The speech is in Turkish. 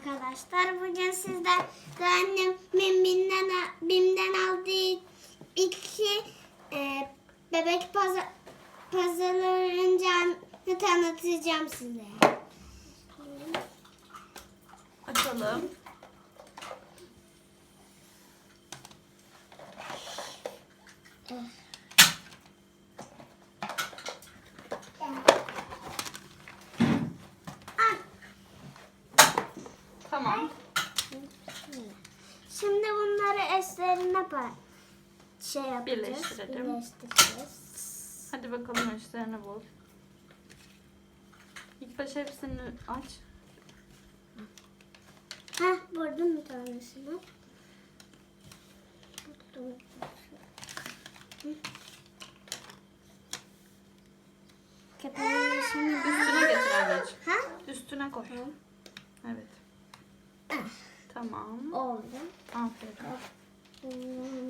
arkadaşlar. Bugün sizden de annemin BİM'den, aldığı iki e, bebek puzzle, puzzle oyuncağını tanıtacağım size. Açalım. Tamam. Şimdi bunları eşlerine şey yapacağız. Birleştirelim. Birleştireceğiz. Hadi bakalım ölçülerini bul. İlk başta hepsini aç. Heh buldum bir tanesini. Buldum. Köpeğin şimdi Üstüne getir anneciğim. Ha? Üstüne koy. Evet. Tamam. Oldu. Aferin. Oldu.